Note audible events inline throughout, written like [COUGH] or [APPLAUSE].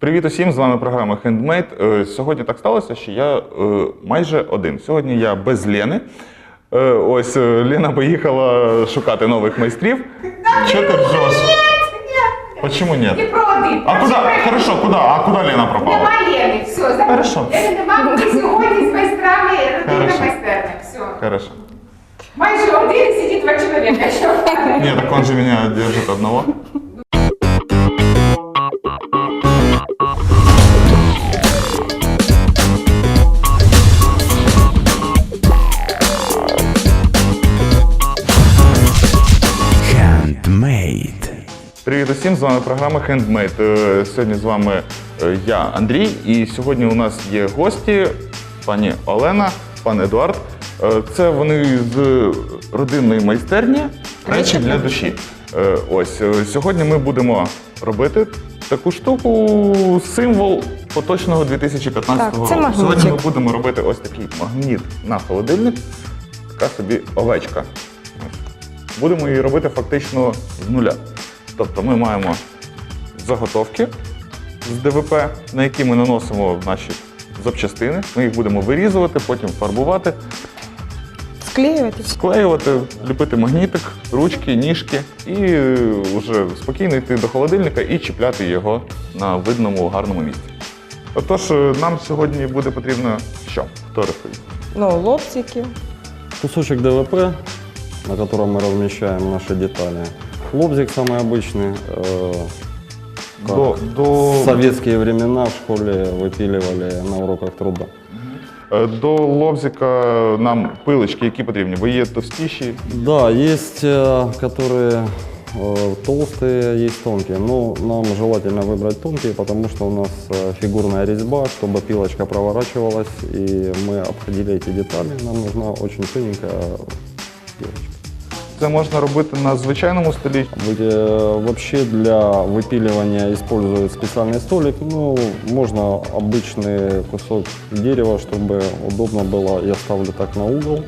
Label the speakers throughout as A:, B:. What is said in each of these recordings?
A: Привіт усім! З вами програма Handmade. Е, Сьогодні так сталося, що я е, майже один. Сьогодні я без Лени. Е, Ось Лена поїхала шукати нових майстрів. Чого ти ржеш? Почему нет?
B: про один.
A: А куди? Хорошо, куди? А куди Лена пропала?
B: Нема Лени, все, забудь.
A: Хорошо.
B: Лени нема, ми сьогодні з майстрами родина майстерня, все.
A: Хорошо.
B: Майже один і сидить два чоловіка?
A: Нет, так он же меня держит одного. Привіт усім! З вами програма Handmade. Е, Сьогодні з вами е, я, Андрій, і сьогодні у нас є гості, пані Олена, пан Едуард. Е, Це вони з родинної майстерні речі для душі. Ось сьогодні ми будемо робити таку штуку, символ поточного 2015
C: Так, це
A: року. Сьогодні ми будемо робити ось такий магніт на холодильник. Така собі овечка. Будемо її робити фактично з нуля. Тобто ми маємо заготовки з ДВП, на які ми наносимо наші запчастини. Ми їх будемо вирізувати, потім фарбувати,
C: Склеивать.
A: склеювати, ліпити магнітик, ручки, ніжки і е, вже спокійно йти до холодильника і чіпляти його на видному гарному місці. Отож, е, нам сьогодні буде потрібно що? Хто розповість?
C: Ну, лобзики.
D: Кусочек ДВП, на котором мы размещаем наши детали. Лобзик самый обычный. э, как
A: До, до...
D: В советские времена в школе выпиливали на уроках труда.
A: Е, До лобзика нам пилочки, які потрібні, бо є товстіші.
D: Да, есть э, которые э, толстые, есть тонкие. Но нам желательно выбрать тонкие, потому что у нас э, фигурная резьба, чтобы пилочка проворачивалась, и мы обходили эти детали. Нам нужна очень тоненькая пилочка.
A: Це можна робити на звичайному столі.
D: Вы- э, Вообще для выпиливания используют специальный столик. Ну, можно обычный кусок дерева, чтобы удобно было. Я ставлю так на угол,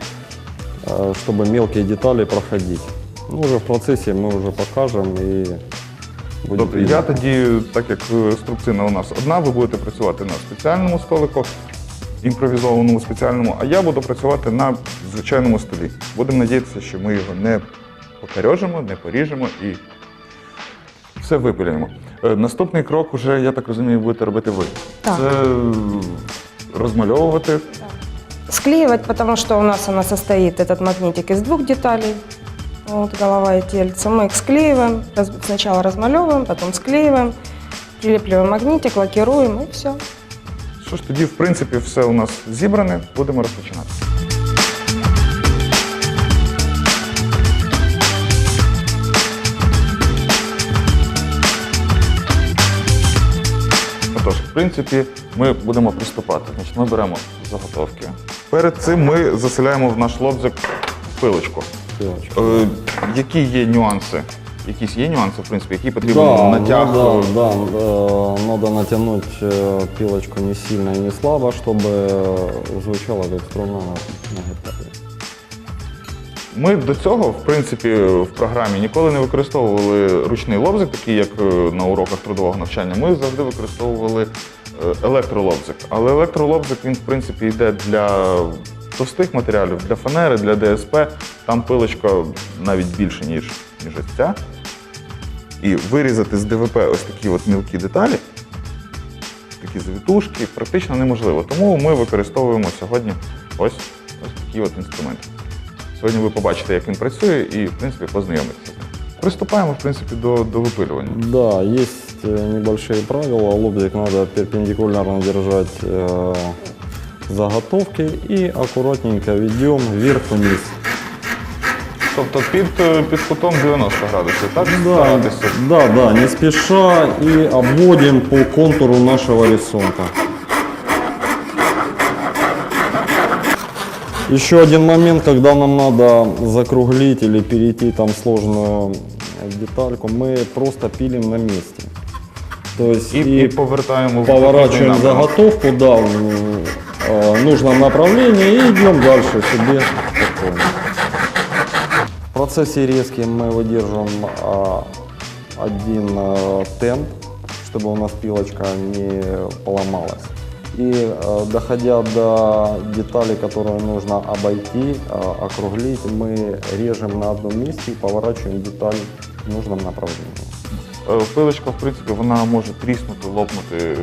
D: э, чтобы мелкие детали проходить. Ну, уже в процессе мы уже покажем и будет
A: Тобто
D: видно.
A: я тоді, так як е, струбцина у нас одна, ви будете працювати на спеціальному столику, імпровізованому спеціальному, а я буду працювати на звичайному столі. Будемо надіятися, що ми його не покарьожимо, не поріжемо і все випилюємо. Е, Наступний крок уже, я так розумію, будете робити ви.
C: Так.
A: Це е, розмальовувати.
C: Склеивать, потому что у нас она состоит, этот магнитик, из двух деталей. Вот голова и тельце. Мы их склеиваем. раз- сначала размалевываем, потом склеиваем. Прилепливаем магнитик, лакируем и все.
A: Що ж тоді, в принципі, все у нас зібране, будемо розпочинати. Отож, в принципі, ми будемо приступати. Значить, ми беремо заготовки. Перед цим ми заселяємо в наш лобзик пилочку. Е, які є нюанси? Якісь є нюанси, в принципі, які потрібно
D: Да,
A: натяг.
D: надо, да, э, надо натянуть э, пилочку не сильно и не слабо, чтобы э, звучало как струна на, на гитаре.
A: Ми до цього, в принципі, в програмі ніколи не використовували ручний лобзик, такий як е, на уроках трудового навчання. Ми завжди використовували е, електролобзик. Але електролобзик він, в принципі, йде для товстих матеріалів, для фанери, для ДСП. Там пилочка навіть більше, ніж, ось ця. І вирізати з ДВП ось такі от мілкі деталі, такі завітушки, практично неможливо. Тому ми використовуємо сьогодні ось, ось такі от інструменти. Сьогодні ви побачите, як він працює, і, в принципі, ним. Приступаємо, в принципі, до, до випилювання.
D: Да, есть э, небольшие правила. Лобзик надо перпендикулярно держать э, заготовки и аккуратненько ведем вверх-вниз.
A: Тобто під, е, під кутом 90 градусів, так?
D: Да,
A: Старатися.
D: да, да, не спеша и обводим по контуру нашего рисунка. Еще один момент, когда нам надо закруглить или перейти там сложную детальку, мы просто пилим на месте. То есть
A: І, і повертаємо в
D: поворачиваем
A: напрямок.
D: заготовку, да, в э, нужном направлении и идем дальше себе спокойно. В процессе резки мы выдерживаем а, один э, темп, чтобы у нас пилочка не поломалась. И э, доходя до деталей, которые нужно обойти, э, округлить, мы режем на одном месте и поворачиваем деталь в нужном направлении.
A: Пилочка, в принципі, вона може тріснути, лопнути.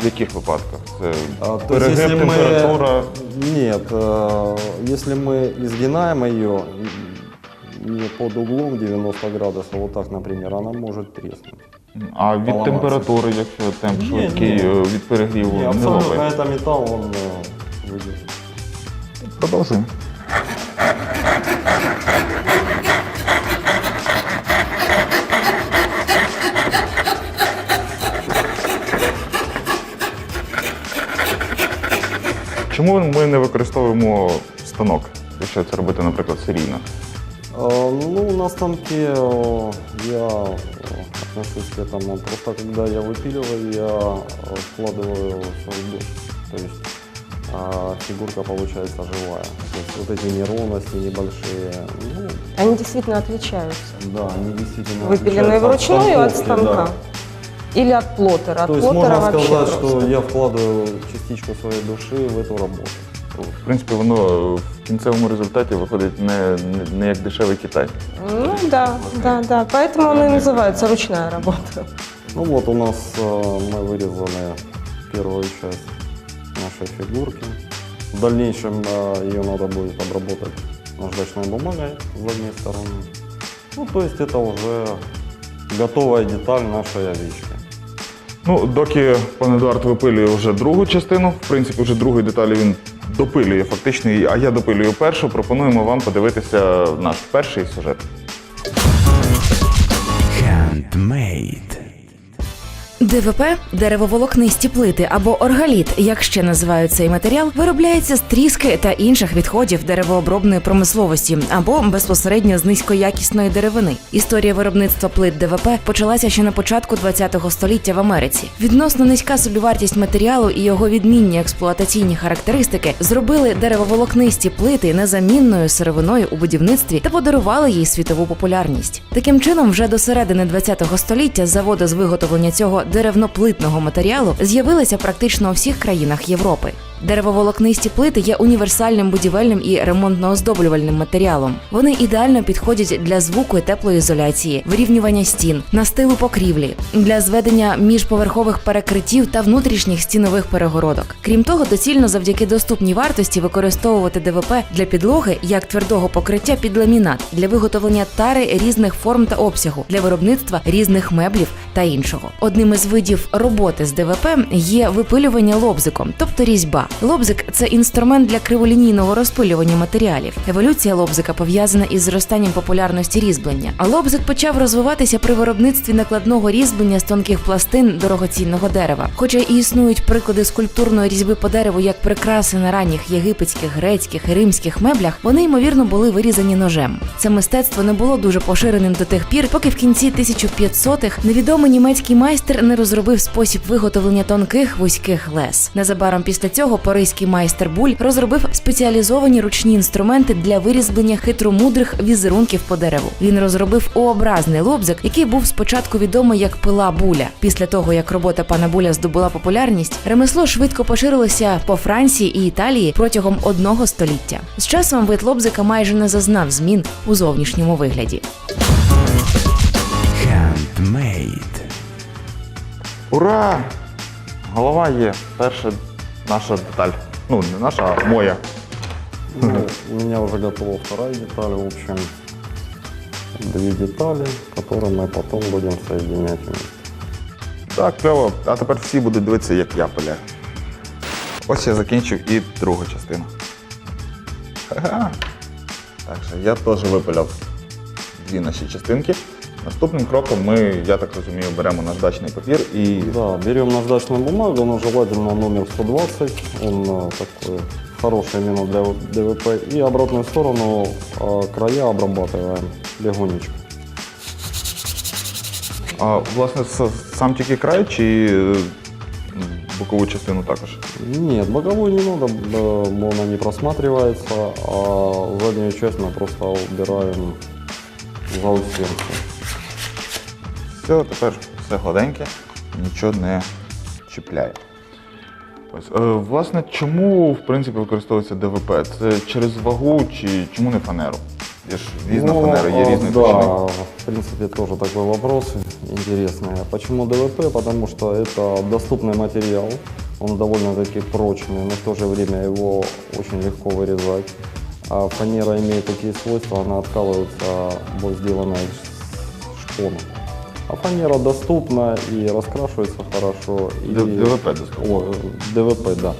A: В яких випадках? Це
D: А, то
A: перегиб, температура.
D: Нет, э, если мы изгинаем ее не под углом 90 градусов, вот так, например, она может треснуть.
A: А від
D: Поламатися.
A: температури, якщо темп
D: Ні,
A: швидкий,
D: ні.
A: е, від перегріву
D: Не,
A: не
D: абсолютно
A: лопає.
D: это металл, он э, выдержит.
A: Продовжуємо. Чому ми не використовуємо станок, якщо це робити, наприклад, серійно?
D: Э, станке э, я э, отношусь к этому. Просто когда я выпиливаю, я э, вкладываю свой душ. То есть а, фигурка получается живая. То есть вот эти неровности небольшие, ну,
C: Они действительно отличаются.
D: да, они действительно
C: Выпиленные вручную от станка.
D: да.
C: Или от плоттера. От
D: То есть
C: плоттера
D: можно сказать,
C: просто.
D: что я вкладываю частичку своей души в эту работу.
A: В принципі, воно в кінцевому результаті виходить не, не, не як дешевий Китай.
C: Ну да, да, да. Поэтому он и называется ручная работа.
D: Ну вот у нас э, мы вырезали первую часть нашей фигурки. В дальнейшем э, ее надо будет обработать наждачной бумагой с задней стороны. Ну то есть это уже готовая деталь нашей овечки.
A: Ну, доки пан Едуард випилює вже другу частину, в принципі, вже другої деталі він допилює фактично, а я допилюю першу. Пропонуємо вам подивитися наш перший сюжет.
E: Handmade.
F: ДВП деревоволокнисті плити або оргаліт, як ще називають цей матеріал, виробляється з тріски та інших відходів деревообробної промисловості або безпосередньо з низькоякісної деревини. Історія виробництва плит ДВП почалася ще на початку ХХ століття в Америці. Відносно низька собівартість матеріалу і його відмінні експлуатаційні характеристики зробили деревоволокнисті плити незамінною сировиною у будівництві та подарували їй світову популярність. Таким чином, вже до середини ХХ століття заводи з виготовлення цього деревноплитного матеріалу з'явилися практично у всіх країнах Європи. Деревоволокнисті плити є універсальним будівельним і ремонтно-оздоблювальним матеріалом. Вони ідеально підходять для звуку і теплоізоляції, вирівнювання стін, настилу покрівлі, для зведення міжповерхових перекриттів та внутрішніх стінових перегородок. Крім того, доцільно завдяки доступній вартості використовувати ДВП для підлоги як твердого покриття під ламінат для виготовлення тари різних форм та обсягу для виробництва різних меблів та іншого. Одним із видів роботи з ДВП є випилювання лобзиком, тобто різьба. Лобзик це інструмент для криволінійного розпилювання матеріалів. Еволюція лобзика пов'язана із зростанням популярності різьблення. А лобзик почав розвиватися при виробництві накладного різьблення з тонких пластин дорогоцінного дерева. Хоча і існують приклади скульптурної різьби по дереву як прикраси на ранніх єгипетських, грецьких і римських меблях, вони ймовірно були вирізані ножем. Це мистецтво не було дуже поширеним до тих пір, поки в кінці 1500-х невідомий німецький майстер не розробив спосіб виготовлення тонких вузьких лез. Незабаром після цього паризький майстер Буль розробив спеціалізовані ручні інструменти для вирізблення хитромудрих візерунків по дереву. Він розробив У-образний лобзик, який був спочатку відомий як пила буля. Після того, як робота пана Буля здобула популярність, ремесло швидко поширилося по Франції і Італії протягом одного століття. З часом вид лобзика майже не зазнав змін у зовнішньому вигляді.
E: Handmade.
A: Ура! Голова є. Перша наша деталь. Ну, не наша, а моя.
D: Ну, у меня уже готова вторая деталь, в общем, две детали, которые мы потом будем соединять.
A: Так, кльово. А тепер всі будуть дивитися, як я пиляю. Ось я закінчив і другу частину. Ха-ха. Так що я теж випиляв дві наші частинки. Наступним кроком ми, я так розумію, беремо наждачний папір і
D: Да, берем наждачную бумагу, но желательно номер 120, он э, такой хороший именно для ДВП, и обратную сторону э, края обрабатываем легонечко.
A: а, власне с- сам тільки край чи е, бокову частину також.
D: Нет, боковую не надо, э, бо она не просматривается, а заднюю часть мы просто убираем за стенку.
A: Все, тепер все гладеньке. нічого не чіпляє. Ось, е, власне, чому в принципі використовується ДВП? Це через вагу чи чому не фанеру? Є ж різна
D: Ну,
A: фанера, є
D: а,
A: різний
D: Да,
A: товщини.
D: в принципе, тоже такой вопрос интересный. Почему ДВП? Потому что это доступный материал, он довольно-таки прочный, но в то же время его очень легко вырезать. А фанера имеет такие свойства, она откалывается, бо сделана из шпона. А фанера доступна и раскрашивается хорошо. И...
A: ДВП доступно.
D: О, ДВП, да.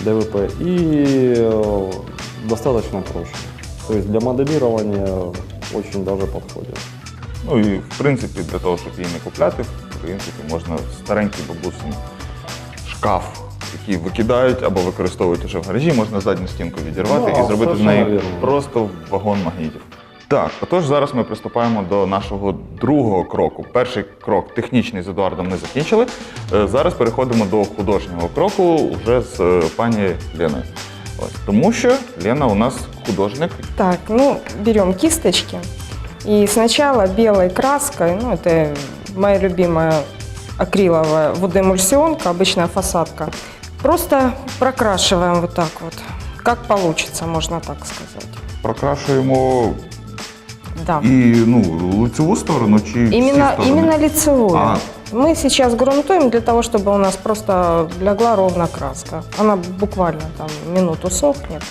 D: ДВП. И э, достаточно прочный. То есть для моделирования очень даже подходит.
A: Ну і в принципі для того, щоб її не купляти, в принципі, можна старенький бабусин шкаф, який викидають або використовують уже в гаражі, можна задню стінку відірвати
D: Ну,
A: і зробити з неї
D: вірно.
A: просто вагон магнітів. Так, отож зараз ми приступаємо до нашого другого кроку. Перший крок технічний з Едуардом ми закінчили. Е, Зараз переходимо до художнього кроку вже з е, пані Леною. Ось тому що Лена у нас художник,
C: Так, ну, берем кисточки. И сначала белой краской, ну, это моя любимая акриловая водоэмульсионка, обычная фасадка. Просто прокрашиваем вот так вот. Как получится, можно так сказать.
A: прокрашуємо
C: Да.
A: і ну, лицеву сторону чи
C: Именно,
A: сторони?
C: именно лицевую.
A: А.
C: Мы сейчас грунтуем для того, чтобы у нас просто легла ровно краска. Она буквально там минуту сохнет.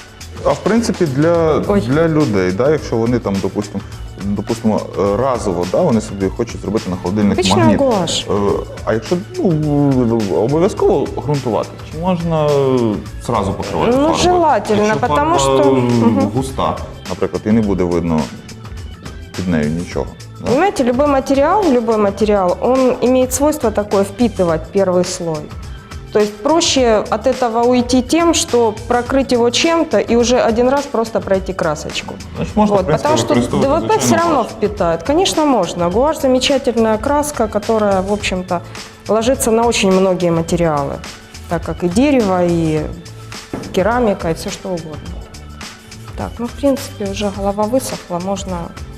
A: А в принципі, для,
C: Ой.
A: для людей, да, якщо вони там, допустимо, допустимо, е, разово, да, вони собі хочуть зробити на холодильник
C: Обична
A: магніт.
C: гуаш.
A: Е, А якщо ну, обов'язково ґрунтувати, чи можна е, зразу покривати?
C: Ну,
A: фарбою?
C: желательно,
A: Якщо
C: потому
A: фарба,
C: що-
A: е,
C: Мгм.
A: густа, наприклад, і не буде видно під нею нічого. Да?
C: Понимаете, любой материал, любой материал, он имеет свойство такое впитывать первый слой. То есть проще от этого уйти тем, что прокрыть его чем-то и уже один раз просто пройти красочку.
A: Значить, можна, в
C: вот,
A: принципі,
C: потому что
A: використовувати
C: ДВП все
A: звичайну
C: равно
A: гуаш.
C: впитает. Конечно, можно. Гуашь замечательная краска, которая, в общем-то, ложится на очень многие материалы, так как и дерево, и керамика, и все что угодно. Так, ну, в принципе, уже голова высохла, можно
A: Ого, так швидко.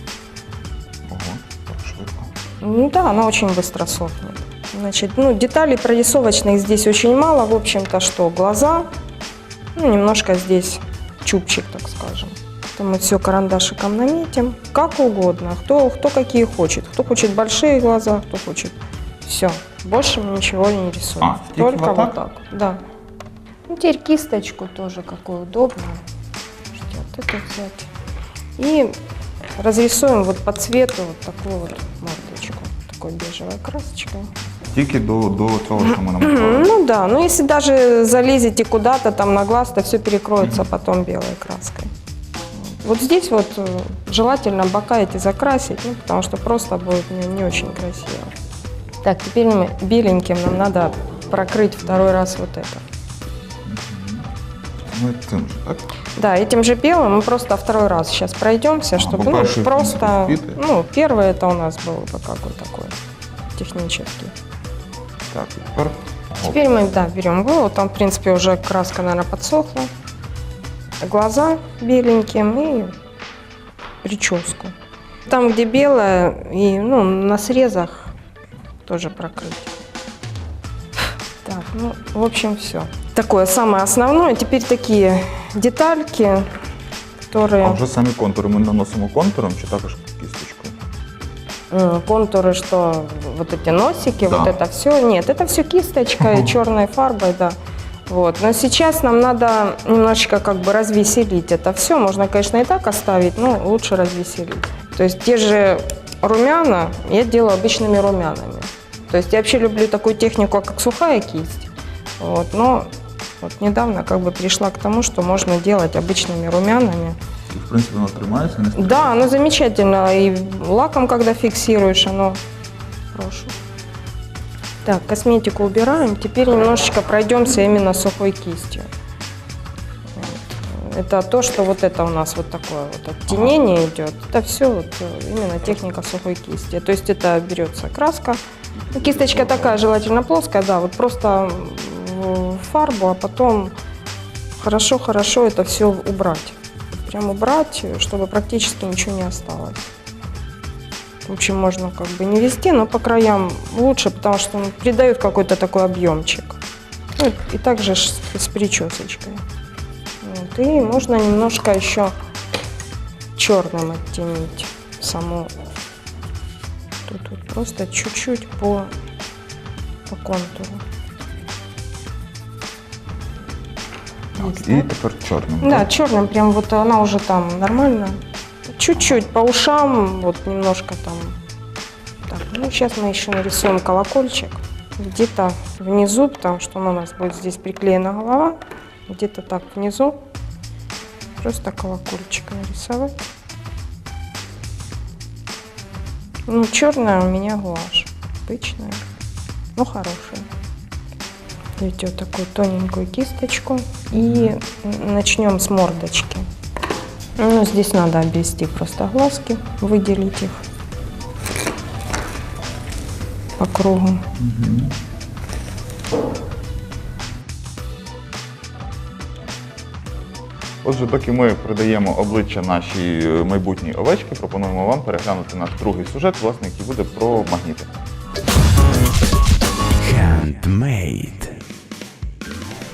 C: ну да, она очень быстро сохнет. Значит, ну, деталей прорисовочных здесь очень мало. В общем-то, что глаза, ну, немножко здесь чубчик, так скажем. Это мы все карандашиком наметим, как угодно. Кто, кто какие хочет. Кто хочет большие глаза, кто хочет. Все. Больше мы ничего не рисуем.
A: А, только
C: Только
A: вот
C: вот
A: так?
C: так. Да. Ну, теперь кисточку тоже какую удобную. Можете Вот это взять. И разрисуем вот по цвету вот такую вот мордочку. Такой бежевой красочкой.
A: Тільки до, до цього, що ми намалювали.
C: Ну да, ну если даже залезете куда-то там на глаз, то все перекроется потом белой краской. Вот здесь вот э, желательно бока эти закрасить, ну, потому что просто будет не, не очень красиво. Так, теперь мы беленьким нам надо прокрыть второй раз вот это.
A: Ми цим же, так?
C: Да, этим же белым мы просто второй раз сейчас пройдемся, чтобы
A: бо
C: ну,
A: в
C: просто, ну, первый это у нас был бы какой такой технический.
A: Так, і тепер. Оп.
C: Теперь мы, да, берем голову, там, в принципе, уже краска, наверное, подсохла. Глаза беленьким и прическу. Там, где белое, и, ну, на срезах тоже прокрыть. [LAUGHS] Так, ну, в общем, все. Такое самое основное. Теперь такие детальки, которые...
A: А вже самі контури ми наносимо контуром чи також кісточкою?
C: М, контуры, что вот эти носики,
A: Да.
C: вот это все. Нет, это все кисточкой, [LAUGHS] черной фарбой, да. Вот. Но сейчас нам надо немножечко как бы развеселить это все. Можно, конечно, и так оставить, но лучше развеселить. То есть те же румяна я делаю обычными румянами. То есть я вообще люблю такую технику, как сухая кисть. Вот. Но вот недавно как бы пришла к тому, что можно делать обычными румянами.
A: І, в принципі, воно тримається, не стріляє.
C: Да, оно замечательно. И лаком, когда фиксируешь, оно хорошо. Так, косметику убираем. Теперь немножечко пройдемся именно сухой кистью. Вот. Это то, что вот это у нас вот такое вот оттенение идет. Это все вот э, именно техника сухой кисти. То есть это берется краска. Ну, Кисточка такая желательно плоская, да, вот просто фарбу, а потом хорошо-хорошо это все убрать прям убрать, чтобы практически ничего не осталось. В общем, можно как бы не вести, но по краям лучше, потому что он придает какой-то такой объемчик. Ну, и также с, с причесочкой. Вот. И можно немножко еще черным оттенить саму. Тут вот просто чуть-чуть по, по контуру. Есть,
A: І
C: да?
A: тепер чорним.
C: Да,
A: так?
C: черным прям вот она уже там нормально. Чуть-чуть по ушам, вот немножко там. Так, ну сейчас мы еще нарисуем колокольчик. Где-то внизу, потому что он у нас будет здесь приклеена голова. Где-то так внизу. Просто колокольчик нарисовать. Ну, черная у меня гуашь. Обычная. Ну, хорошая. Берете вот такую тоненькую кисточку и начнем с мордочки. Ну, здесь надо обвести просто глазки, выделить их по кругу.
A: Отже, доки ми придаємо обличчя нашій е, майбутній овечки, пропонуємо вам переглянути наш другий сюжет, власне, який буде про магніти.
E: Handmade.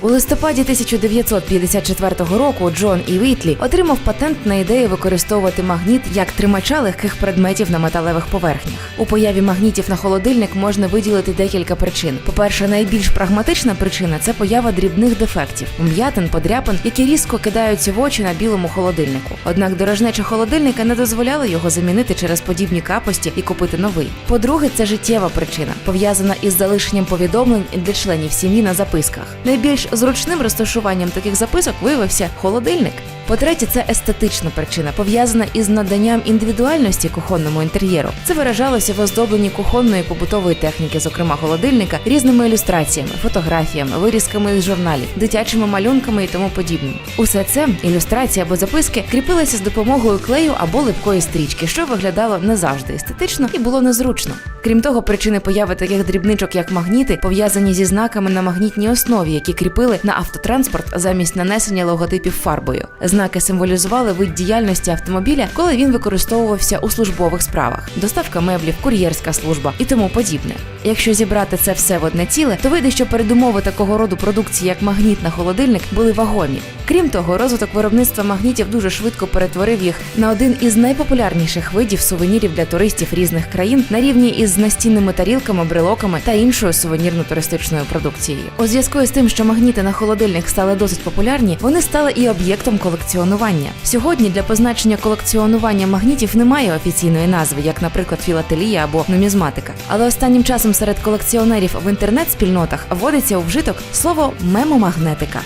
F: У листопаді 1954 року Джон І. Вітлі отримав патент на ідею використовувати магніт як тримача легких предметів на металевих поверхнях. У появі магнітів на холодильник можна виділити декілька причин. По-перше, найбільш прагматична причина це поява дрібних дефектів, м'ятин, подряпин, які різко кидаються в очі на білому холодильнику. Однак дорожнеча холодильника не дозволяла його замінити через подібні капості і купити новий. По-друге, це життєва причина, пов'язана із залишенням повідомлень для членів сім'ї на записках. Найбільш зручним розташуванням таких записок виявився холодильник. По-третє, це естетична причина, пов'язана із наданням індивідуальності кухонному інтер'єру. Це виражалося в оздобленні кухонної побутової техніки, зокрема холодильника, різними ілюстраціями, фотографіями, вирізками із журналів, дитячими малюнками і тому подібним. Усе це ілюстрації або записки кріпилися з допомогою клею або липкої стрічки, що виглядало не завжди естетично і було незручно. Крім того, причини появи таких дрібничок, як магніти, пов'язані зі знаками на магнітній основі, які кріпили на автотранспорт замість нанесення логотипів фарбою. Знаки символізували вид діяльності автомобіля, коли він використовувався у службових справах, доставка меблів, кур'єрська служба і тому подібне. Якщо зібрати це все в одне ціле, то вийде, що передумови такого роду продукції, як магніт на холодильник, були вагомі. Крім того, розвиток виробництва магнітів дуже швидко перетворив їх на один із найпопулярніших видів сувенірів для туристів різних країн на рівні із настінними тарілками, брелоками та іншою сувенірно-туристичною продукцією. У зв'язку із тим, що магніти на холодильник стали досить популярні, вони стали і об'єктом колекціонування. Сьогодні для позначення колекціонування магнітів немає офіційної назви, як, наприклад, філателія або нумізматика. Але останнім часом серед колекціонерів в інтернет-спільнотах вводиться у вжиток слово мемомагнетика.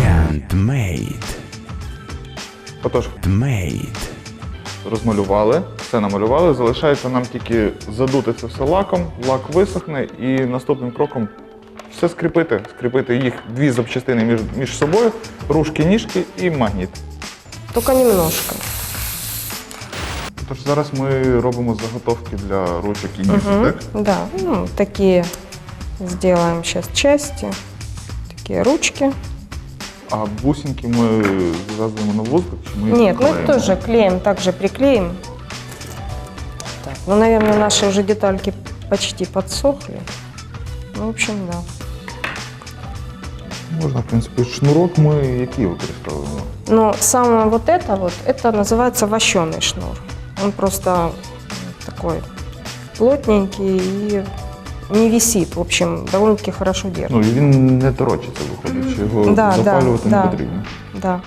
E: Handmade.
A: Отож,
E: Made.
A: розмалювали, все намалювали. Залишається нам тільки задути це все лаком, лак висохне і наступним кроком все скріпити, скріпити їх дві запчастини між, між собою, ружки, ніжки і магніт.
C: Только немножко.
A: Тож зараз ми робимо заготовки для ручок і ніжок,
C: Мгм.
A: так?
C: Да, ну, такие сделаем сейчас части, такие ручки.
A: А бусинки ми зав'язуємо на вузлик, чи ми їх
C: Нет, мы
A: клеїмо?
C: тоже клеим, также приклеим. Так, ну, наверное, наши уже детальки почти подсохли. Ну, в общем, да.
A: Можна, в принципі, шнурок ми який використовуємо?
C: Но самое вот это вот, это называется вощеный шнур. Он просто м, такой плотненький и не висит. В общем, довольно-таки хорошо держит.
A: Ну і він не торочиться, виходить, що його
C: Да, да,
A: запалювати
C: да.
A: не потрібно.
C: Да.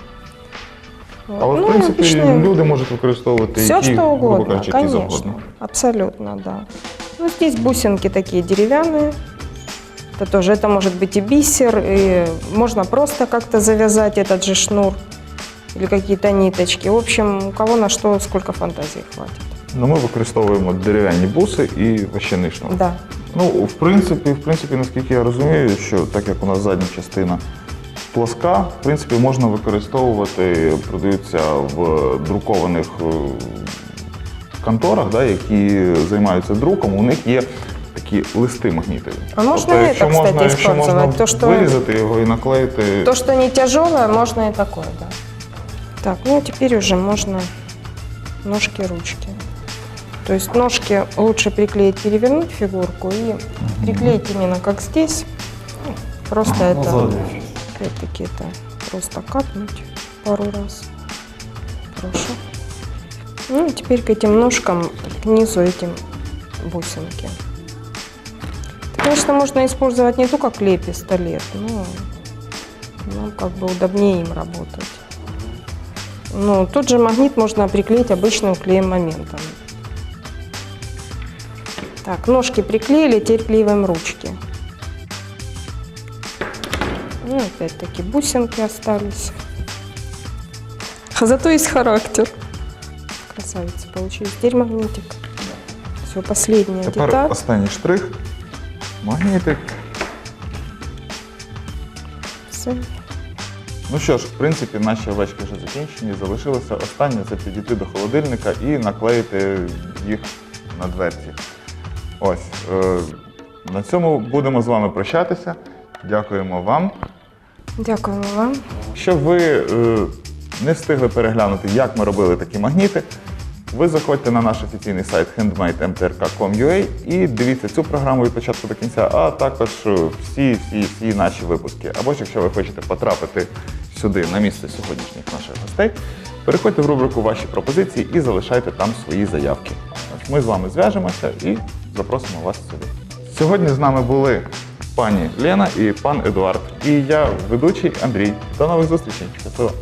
C: Вот.
A: Але, в
C: Ну,
A: принципі,
C: обычные-
A: люди можуть використовувати
C: Все,
A: які,
C: что
A: грубо
C: угодно,
A: кажучи, які
C: конечно.
A: завгодно.
C: Абсолютно, да. Ну, здесь бусинки такие деревянные. Это тоже, это может быть и бисер, и можно просто как-то завязать этот же шнур или какие-то ниточки. В общем, у кого на что, сколько фантазии хватит.
A: Ну, ми використовуємо дерев'яні буси і вощений шнур.
C: Да.
A: Ну, в принципі, в принципі, наскільки я розумію, що так як у нас задня частина плоска, в принципі, можна використовувати, продаються в друкованих е, конторах, да, які займаються друком, у них є такі листи магнітові.
C: А можна
A: тобто,
C: і
A: якщо
C: це, кстати,
A: можна, якщо можна
C: использовать, то, що-
A: вирізати його і наклеїти.
C: То, что не тяжелое, можно и такое, да. Так, ну теперь уже можно ножки-ручки. То есть ножки лучше приклеить, перевернуть фигурку и приклеить именно как здесь. Ну, Просто это,
D: заднюю
C: опять-таки, это просто капнуть пару раз. Хорошо. Ну, и теперь к этим ножкам, к низу этим бусинки. Конечно, можно использовать не только клей пистолет, но нам как бы удобнее им работать. Ну, тот же магнит можно приклеить обычным клеем моментом. Так, ножки приклеили, теперь клеиваем ручки. Ну, опять-таки бусинки остались. А зато есть характер. Красавица получилась. Теперь магнитик. Все, последняя
A: Тепер
C: деталь.
A: останній штрих. Магнітик.
C: Все.
A: Ну що ж, в принципі, наші овечки вже закінчені. Залишилося останнє це підійти до холодильника і наклеїти їх на дверці. Ось. Е, на цьому будемо з вами прощатися. Дякуємо вам.
C: Дякуємо вам.
A: Якщо ви е, не встигли переглянути, як ми робили такі магніти, ви заходьте на наш офіційний сайт handmade.mtrk.com.ua і дивіться цю програму від початку до кінця, а також е, всі, всі, всі наші випуски. Або ж якщо ви хочете потрапити сюди на місце сьогоднішніх наших гостей, переходьте в рубрику Ваші пропозиції і залишайте там свої заявки. Ми з вами зв'яжемося і запросимо вас сюди. Сьогодні з нами були пані Лена і пан Едуард. І я, ведучий Андрій. До нових зустрічей. Щасливо!